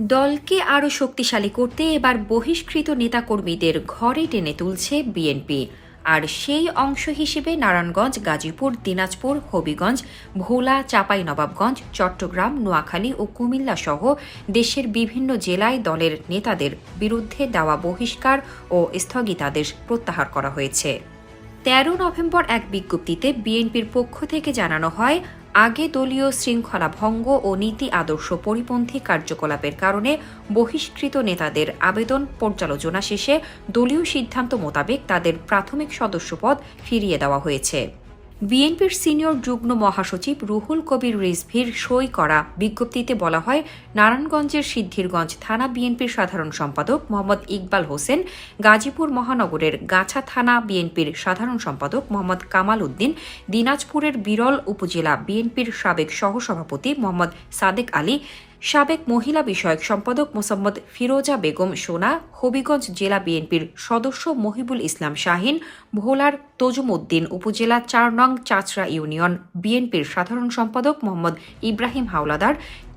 দলকে আরও শক্তিশালী করতে এবার বহিষ্কৃত নেতাকর্মীদের ঘরে টেনে তুলছে বিএনপি। আর সেই অংশ হিসেবে নারায়ণগঞ্জ, গাজীপুর, দিনাজপুর, হবিগঞ্জ, ভোলা, চাঁপাইনবাবগঞ্জ, চট্টগ্রাম, নোয়াখালী ও কুমিল্লা সহ দেশের বিভিন্ন জেলায় দলের নেতাদের বিরুদ্ধে দেওয়া বহিষ্কার ও স্থগিতাদেশ প্রত্যাহার করা হয়েছে। তেরো নভেম্বর এক বিজ্ঞপ্তিতে বিএনপির পক্ষ থেকে জানানো হয় আগে দলীয় শৃঙ্খলা ভঙ্গ ও নীতি আদর্শ পরিপন্থী কার্যকলাপের কারণে বহিষ্কৃত নেতাদের আবেদন পর্যালোচনা শেষে দলীয় সিদ্ধান্ত মোতাবেক তাদের প্রাথমিক সদস্যপদ ফিরিয়ে দেওয়া হয়েছে। বিএনপির সিনিয়র যুগ্ম মহাসচিব রুহুল কবির রিজভির সই করা বিজ্ঞপ্তিতে বলা হয়, নারায়ণগঞ্জের সিদ্ধিরগঞ্জ থানা বিএনপির সাধারণ সম্পাদক মোহাম্মদ ইকবাল হোসেন, গাজীপুর মহানগরের গাছা থানা বিএনপির সাধারণ সম্পাদক মোহাম্মদ কামাল উদ্দিন, দিনাজপুরের বিরল উপজেলা বিএনপির সাবেক সহসভাপতি মোহাম্মদ সাদেক আলী সাবেক মহিলা বিষয়ক সম্পাদক মোসাম্মদ ফিরোজা বেগম সোনা, হবিগঞ্জ জেলা বিএনপির সদস্য মহিবুল ইসলাম শাহিন, ভোলার তজুমুদ্দিন উপজেলা চার নং চাচরা ইউনিয়ন বিএনপির সাধারণ সম্পাদক মোহাম্মদ ইব্রাহিম হাওলাদার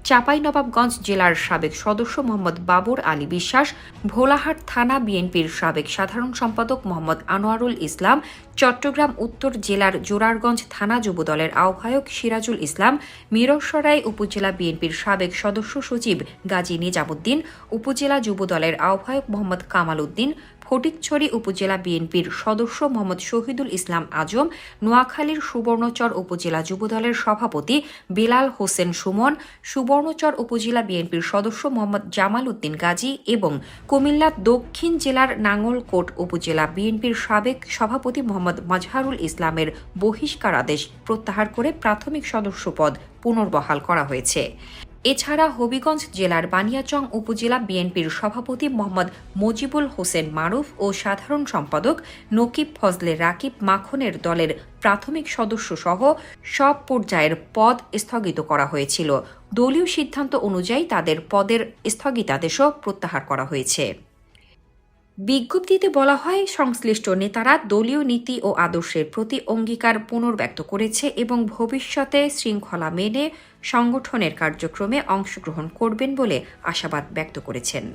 চাঁপাইনবাবগঞ্জ জেলার সাবেক সদস্য মোহাম্মদ বাবর আলী বিশ্বাস, ভোলাহাট থানা বিএনপির সাবেক সাধারণ সম্পাদক মোহাম্মদ আনোয়ারুল ইসলাম, চট্টগ্রাম উত্তর জেলার জোরারগঞ্জ থানা যুবদলের আহ্বায়ক সিরাজুল ইসলাম, মিরসরাই উপজেলা বিএনপির সাবেক সদস্য সচিব গাজী নিজামুদ্দিন, উপজেলা যুবদলের আহ্বায়ক মোহাম্মদ কামাল উদ্দিন ফটিকছড়ি উপজেলা বিএনপির সদস্য মোহাম্মদ শহীদুল ইসলাম আজম, নোয়াখালীর সুবর্ণচর উপজেলা যুবদলের সভাপতি বেলাল হোসেন সুমন, সুবর্ণচর উপজেলা বিএনপির সদস্য মোহাম্মদ জামাল উদ্দিন গাজী এবং কুমিল্লা দক্ষিণ জেলার নাঙ্গলকোট উপজেলা বিএনপির সাবেক সভাপতি মোহাম্মদ মাজহারুল ইসলামের বহিষ্কার আদেশ প্রত্যাহার করে প্রাথমিক সদস্যপদ পুনর্বহাল করা হয়েছে। এছাড়া হবিগঞ্জ জেলার বানিয়াচং উপজেলা বিএনপির সভাপতি মোহাম্মদ মজিবুল হোসেন মারুফ ও সাধারণ সম্পাদক নকিব ফজলে রাকিব মাখনের দলের প্রাথমিক সদস্য সহ সব পর্যায়ের পদ স্থগিত করা হয়েছিল। দলীয় সিদ্ধান্ত অনুযায়ী তাদের পদের স্থগিতাদেশও প্রত্যাহার করা হয়েছে। বিজ্ঞপ্তিতে বলা হয়, সংশ্লিষ্ট নেতারা দলীয় নীতি ও আদর্শের প্রতি অঙ্গীকার পুনর্ব্যক্ত করেছে এবং ভবিষ্যতে শৃঙ্খলা মেনে সংগঠনের কার্যক্রমে অংশগ্রহণ করবেন বলে আশাবাদ ব্যক্ত করেছেন।